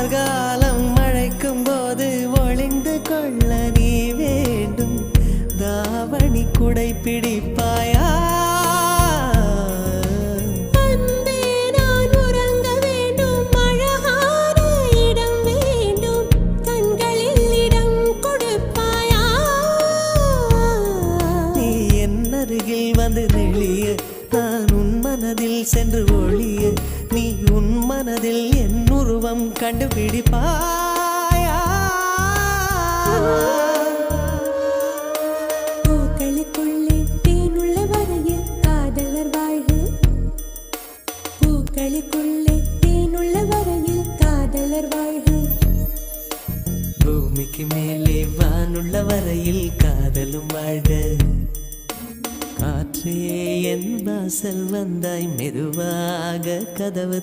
கார்காலம் மழைக்கும் போது ஒளிந்து கொள்ள நீ வேண்டும். தாவணி குடை பிடிப்பாயா? அன்பே நான் சென்று ஒளிய நீ உன் மனதில் என் உருவம் கண்டுபிடிப்பாயா? பூக்களுக்குள்ளே தேனுள்ள வரையில் காதலர் வாழ்க. பூக்களுக்குள்ளே தேனுள்ள வரையில் காதலர் வாழ்க. பூமிக்கு மேலே வானுள்ள வரையில் காதலும் வாழ்க. காற்றே என் வாசல் வந்தாய் மெதுவாக கதவு